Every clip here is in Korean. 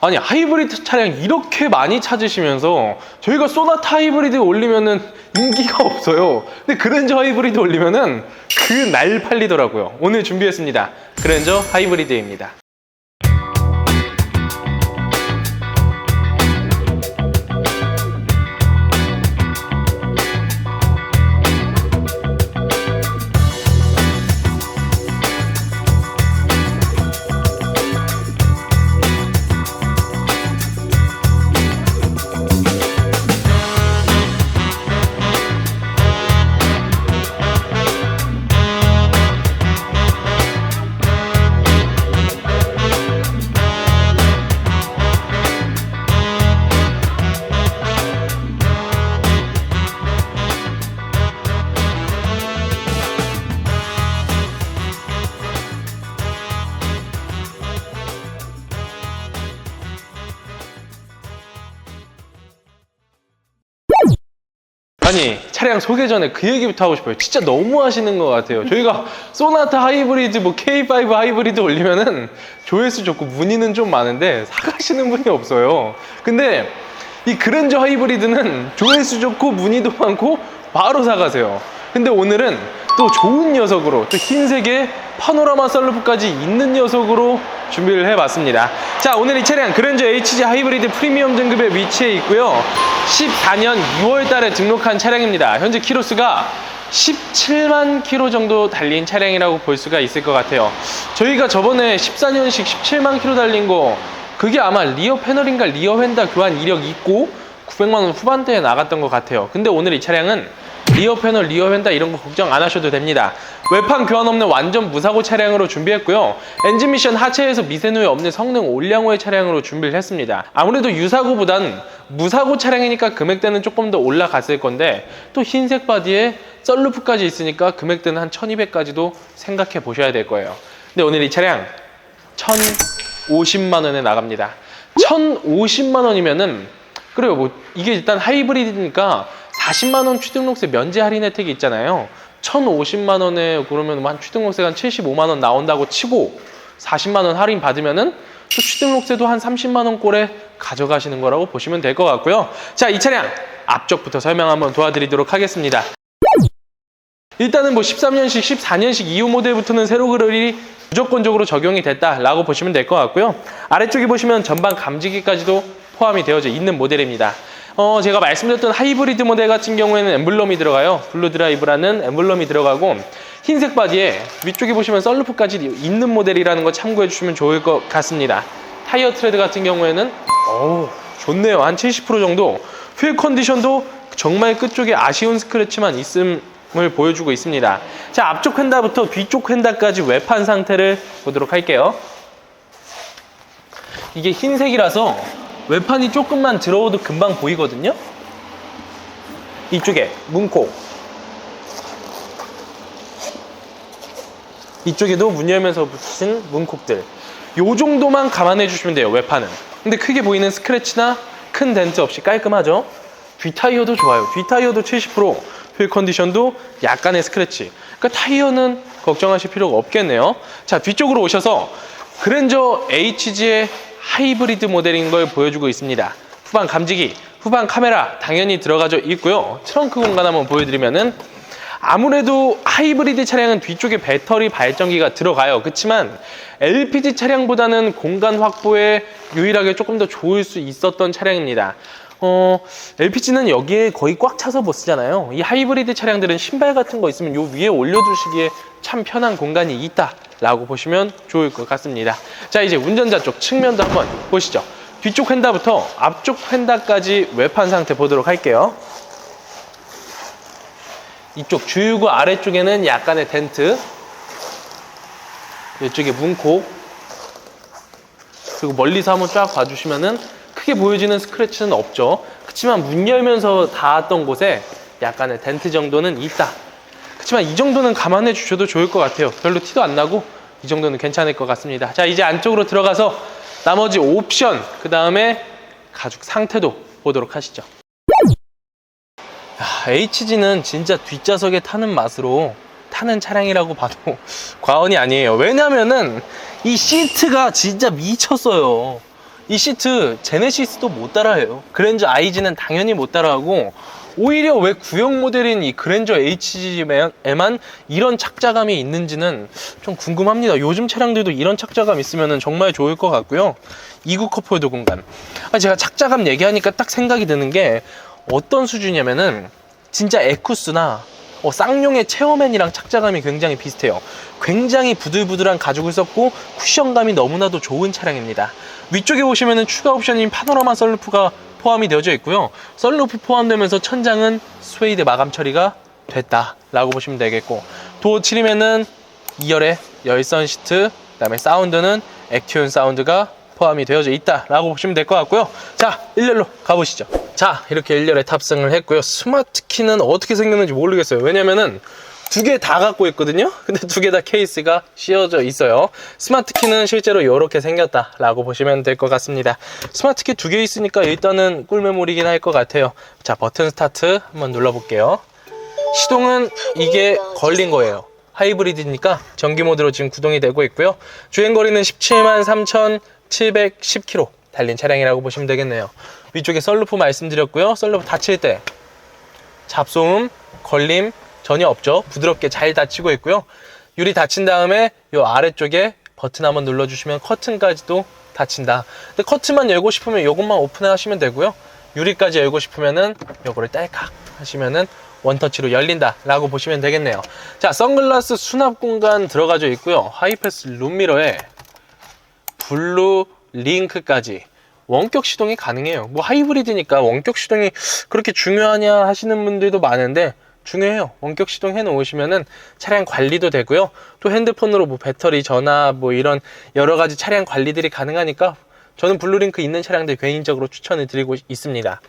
아니 하이브리드 차량 이렇게 많이 찾으시면서 저희가 소나타 하이브리드 올리면은 인기가 없어요. 근데 그랜저 하이브리드 올리면은 그 날 팔리더라고요. 오늘 준비했습니다. 그랜저 하이브리드입니다 아니 차량 소개 전에 그 얘기부터 하고 싶어요. 진짜 너무 하시는 것 같아요. 저희가 소나타 하이브리드 뭐 K5 하이브리드 올리면은 조회수 좋고 문의는 좀 많은데 사가시는 분이 없어요. 근데 이 그랜저 하이브리드는 조회수 좋고 문의도 많고 바로 사가세요. 근데 오늘은 또 좋은 녀석으로 또 흰색에 파노라마 썰루프까지 있는 녀석으로 준비를 해봤습니다. 자 오늘 이 차량 그랜저 HG 하이브리드 프리미엄 등급에 위치해 있고요. 14년 2월 달에 등록한 차량입니다. 현재 키로수가 17만 킬로 정도 달린 차량이라고 볼 수가 있을 것 같아요. 저희가 저번에 14년식 17만 킬로 달린 거 그게 아마 리어 패널인가 리어 휀다 교환 이력 있고 900만 원 후반대에 나갔던 것 같아요. 근데 오늘 이 차량은 리어 패널, 리어 휀다 이런 거 걱정 안 하셔도 됩니다. 외판 교환 없는 완전 무사고 차량으로 준비했고요. 엔진 미션 하체에서 미세 누에 없는 성능 올량호의 차량으로 준비를 했습니다. 아무래도 유사고보단 무사고 차량이니까 금액대는 조금 더 올라갔을 건데 또 흰색 바디에 썰루프까지 있으니까 금액대는 한 1200까지도 생각해 보셔야 될 거예요. 근데 오늘 이 차량 1050만 원에 나갑니다. 1050만 원이면은 그래요. 뭐 이게 일단 하이브리드니까 40만 원 취등록세 면제 할인 혜택이 있잖아요. 1,050만 원에 그러면 한 취등록세가 한 75만 원 나온다고 치고 40만 원 할인 받으면은 또 취등록세도 한 30만 원 꼴에 가져가시는 거라고 보시면 될 것 같고요. 자, 이 차량 앞쪽부터 설명 한번 도와드리도록 하겠습니다. 일단은 뭐 13년식, 14년식 이후 모델부터는 세로 그릴이 무조건적으로 적용이 됐다라고 보시면 될 것 같고요. 아래쪽에 보시면 전방 감지기까지도 포함이 되어져 있는 모델입니다. 어, 제가 말씀드렸던 하이브리드 모델 같은 경우에는 엠블럼이 들어가요. 블루 드라이브라는 엠블럼이 들어가고 흰색 바디에 위쪽에 보시면 썰루프까지 있는 모델이라는 거 참고해 주시면 좋을 것 같습니다. 타이어 트레드 같은 경우에는 어우, 좋네요. 한 70% 정도. 휠 컨디션도 정말 끝쪽에 아쉬운 스크래치만 있음을 보여주고 있습니다. 자, 앞쪽 휀다부터 뒤쪽 휀다까지 외판 상태를 보도록 할게요. 이게 흰색이라서 외판이 조금만 들어오도 금방 보이거든요. 이쪽에 문콕. 이쪽에도 문 열면서 붙인 문콕들. 요 정도만 감안해 주시면 돼요, 외판은. 근데 크게 보이는 스크래치나 큰 덴트 없이 깔끔하죠? 뒷타이어도 좋아요. 뒷타이어도 70%, 휠 컨디션도 약간의 스크래치. 그러니까 타이어는 걱정하실 필요가 없겠네요. 자, 뒤쪽으로 오셔서 그랜저 HG의 하이브리드 모델인 걸 보여주고 있습니다. 후방 감지기, 후방 카메라 당연히 들어가져 있고요. 트렁크 공간 한번 보여드리면은 아무래도 하이브리드 차량은 뒤쪽에 배터리 발전기가 들어가요. 그렇지만 LPG 차량보다는 공간 확보에 유일하게 조금 더 좋을 수 있었던 차량입니다. 어, LPG는 여기에 거의 꽉 차서 못 쓰잖아요. 이 하이브리드 차량들은 신발 같은 거 있으면 요 위에 올려두시기에 참 편한 공간이 있다 라고 보시면 좋을 것 같습니다. 자, 이제 운전자 쪽 측면도 한번 보시죠. 뒤쪽 휀다부터 앞쪽 휀다까지 외판 상태 보도록 할게요. 이쪽 주유구 아래쪽에는 약간의 덴트 이쪽에 문콕 그리고 멀리서 한번 쫙 봐주시면은 크게 보여지는 스크래치는 없죠 그렇지만 문 열면서 닿았던 곳에 약간의 덴트 정도는 있다 그렇지만 이 정도는 감안해 주셔도 좋을 것 같아요 별로 티도 안 나고 이 정도는 괜찮을 것 같습니다 자 이제 안쪽으로 들어가서 나머지 옵션 그 다음에 가죽 상태도 보도록 하시죠 HG는 진짜 뒷좌석에 타는 맛으로 타는 차량이라고 봐도 과언이 아니에요. 왜냐면은 이 시트가 진짜 미쳤어요. 이 시트 제네시스도 못 따라해요. 그랜저 IG는 당연히 못 따라하고 오히려 왜 구형 모델인 이 그랜저 HG에만 이런 착자감이 있는지는 좀 궁금합니다. 요즘 차량들도 이런 착자감 있으면 정말 좋을 것 같고요. 2구 컵홀더 공간. 아, 제가 착자감 얘기하니까 딱 생각이 드는 게 어떤 수준이냐면은 진짜 에쿠스나 어, 쌍용의 체어맨이랑 착자감이 굉장히 비슷해요. 굉장히 부들부들한 가죽을 썼고 쿠션감이 너무나도 좋은 차량입니다. 위쪽에 보시면은 추가 옵션인 파노라마 썰루프가 포함이 되어져 있고요. 썰루프 포함되면서 천장은 스웨이드 마감 처리가 됐다라고 보시면 되겠고 도어 트림에는 2열의 열선 시트 그다음에 사운드는 액티온 사운드가 포함이 되어져 있다라고 보시면 될 것 같고요. 자, 1열로 가보시죠. 자, 이렇게 1열에 탑승을 했고요. 스마트 키는 어떻게 생겼는지 모르겠어요. 왜냐면은 두 개 다 갖고 있거든요. 근데 두 개 다 케이스가 씌워져 있어요. 스마트 키는 실제로 이렇게 생겼다 라고 보시면 될 것 같습니다. 스마트 키 두 개 있으니까 일단은 꿀메모리긴 할 것 같아요. 자, 버튼 스타트 한번 눌러 볼게요. 시동은 이게 걸린 거예요. 하이브리드니까 전기 모드로 지금 구동이 되고 있고요. 주행 거리는 17만 3,710km 달린 차량이라고 보시면 되겠네요. 위쪽에 썰루프 말씀드렸고요. 썰루프 닫힐 때 잡소음, 걸림 전혀 없죠. 부드럽게 잘 닫히고 있고요. 유리 닫힌 다음에 이 아래쪽에 버튼 한번 눌러주시면 커튼까지도 닫힌다. 근데 커튼만 열고 싶으면 이것만 오픈하시면 되고요. 유리까지 열고 싶으면은 요거를 딸깍 하시면은 원터치로 열린다라고 보시면 되겠네요. 자, 선글라스 수납 공간 들어가져 있고요. 하이패스 룸미러에 블루 링크까지 원격 시동이 가능해요. 뭐 하이브리드니까 원격 시동이 그렇게 중요하냐 하시는 분들도 많은데 중요해요. 원격 시동 해 놓으시면은 차량 관리도 되고요. 또 핸드폰으로 뭐 배터리, 전화 뭐 이런 여러 가지 차량 관리들이 가능하니까 저는 블루링크 있는 차량들 개인적으로 추천을 드리고 있습니다.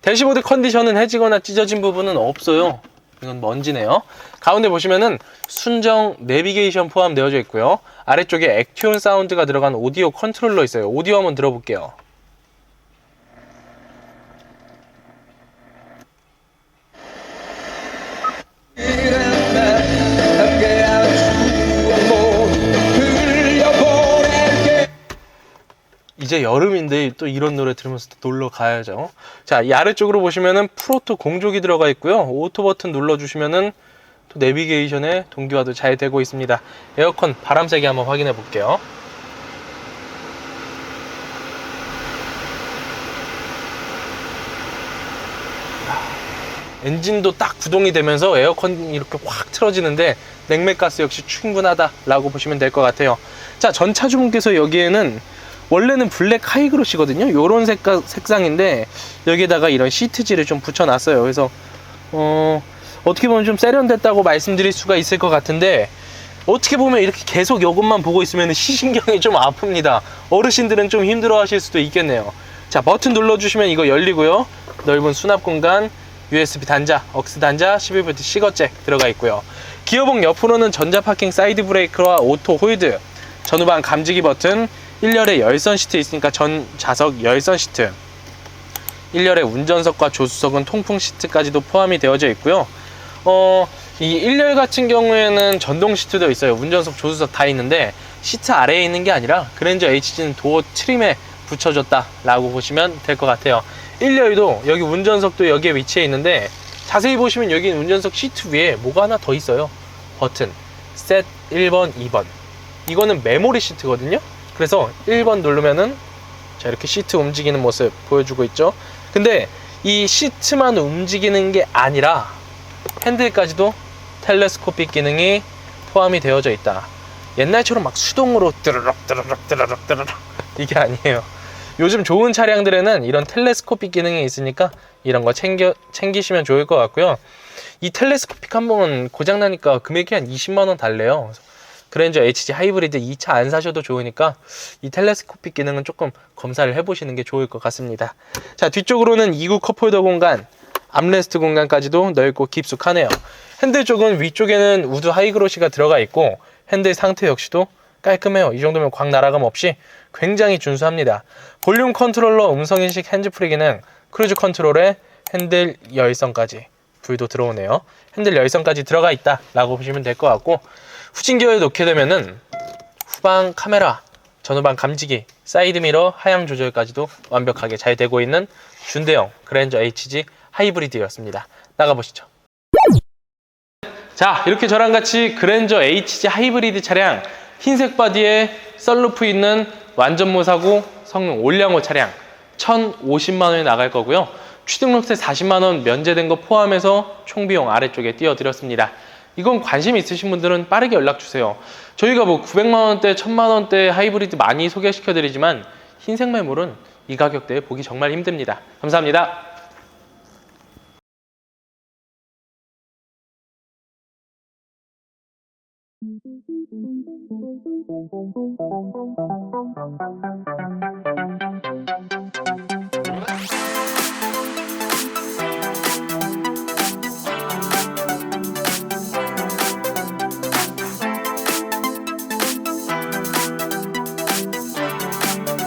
대시보드 컨디션은 해지거나 찢어진 부분은 없어요. 이건 먼지네요. 가운데 보시면은 순정 내비게이션 포함되어져 있고요. 아래쪽에 액튠 사운드가 들어간 오디오 컨트롤러 있어요. 오디오 한번 들어볼게요. 이제 여름인데 또 이런 노래 들으면서 또 놀러 가야죠. 자, 이 아래쪽으로 보시면은 프로토 공조기 들어가 있고요. 오토 버튼 눌러주시면은 또 내비게이션에 동기화도 잘 되고 있습니다. 에어컨 바람 세게 한번 확인해 볼게요. 엔진도 딱 구동이 되면서 에어컨이 이렇게 확 틀어지는데 냉매가스 역시 충분하다라고 보시면 될 것 같아요. 자, 전 차주분께서 여기에는 원래는 블랙 하이그로시거든요. 요런 색깔, 색상인데 여기에다가 이런 시트지를 좀 붙여놨어요. 그래서 어, 어떻게 보면 좀 세련됐다고 말씀드릴 수가 있을 것 같은데 어떻게 보면 이렇게 계속 이것만 보고 있으면 시신경이 좀 아픕니다. 어르신들은 좀 힘들어 하실 수도 있겠네요. 자, 버튼 눌러주시면 이거 열리고요. 넓은 수납 공간, USB 단자, 억스 단자, 11V 시거잭 들어가 있고요. 기어봉 옆으로는 전자 파킹 사이드 브레이크와 오토 홀드, 전후방 감지기 버튼, 1열에 열선 시트 있으니까 전 좌석 열선 시트. 1열에 운전석과 조수석은 통풍 시트까지도 포함이 되어져 있고요. 어, 이 1열 같은 경우에는 전동 시트도 있어요. 운전석 조수석 다 있는데 시트 아래에 있는 게 아니라 그랜저 HG는 도어 트림에 붙여졌다 라고 보시면 될 것 같아요. 1열도 여기 운전석도 여기에 위치해 있는데 자세히 보시면 여기 운전석 시트 위에 뭐가 하나 더 있어요. 버튼. 셋 1번 2번. 이거는 메모리 시트거든요 그래서 1번 누르면은 자 이렇게 시트 움직이는 모습 보여주고 있죠. 근데 이 시트만 움직이는 게 아니라 핸들까지도 텔레스코픽 기능이 포함이 되어져 있다. 옛날처럼 막 수동으로 뜨르륵 뜨르륵 뜨르륵 뜨르륵 이게 아니에요. 요즘 좋은 차량들에는 이런 텔레스코픽 기능이 있으니까 이런 거 챙겨 챙기시면 좋을 것 같고요. 이 텔레스코픽 한번 고장나니까 금액이 한 20만원 달래요 그랜저 HG 하이브리드 2차 안 사셔도 좋으니까 이 텔레스코픽 기능은 조금 검사를 해보시는 게 좋을 것 같습니다. 자 뒤쪽으로는 2구 컵홀더 공간, 암레스트 공간까지도 넓고 깊숙하네요. 핸들 쪽은 위쪽에는 우드 하이그로시가 들어가 있고 핸들 상태 역시도 깔끔해요. 이 정도면 광 나라감 없이 굉장히 준수합니다. 볼륨 컨트롤러 음성 인식 핸즈프리 기능, 크루즈 컨트롤에 핸들 열선까지 불도 들어오네요. 핸들 열선까지 들어가 있다라고 보시면 될 것 같고 후진기어에 놓게 되면은 후방 카메라 전후방 감지기, 사이드미러, 하향 조절까지도 완벽하게 잘 되고 있는 준대형 그랜저 HG 하이브리드였습니다. 나가보시죠. 자, 이렇게 저랑 같이 그랜저 HG 하이브리드 차량 흰색 바디에 썰루프 있는 완전 무사고 성능 올량호 차량 1,050만 원에 나갈 거고요. 취등록세 40만 원 면제된 거 포함해서 총 비용 아래쪽에 띄워드렸습니다. 이건 관심 있으신 분들은 빠르게 연락 주세요. 저희가 뭐 900만 원대, 1000만 원대 하이브리드 많이 소개시켜 드리지만 흰색 매물은 이 가격대에 보기 정말 힘듭니다. 감사합니다. Thank you.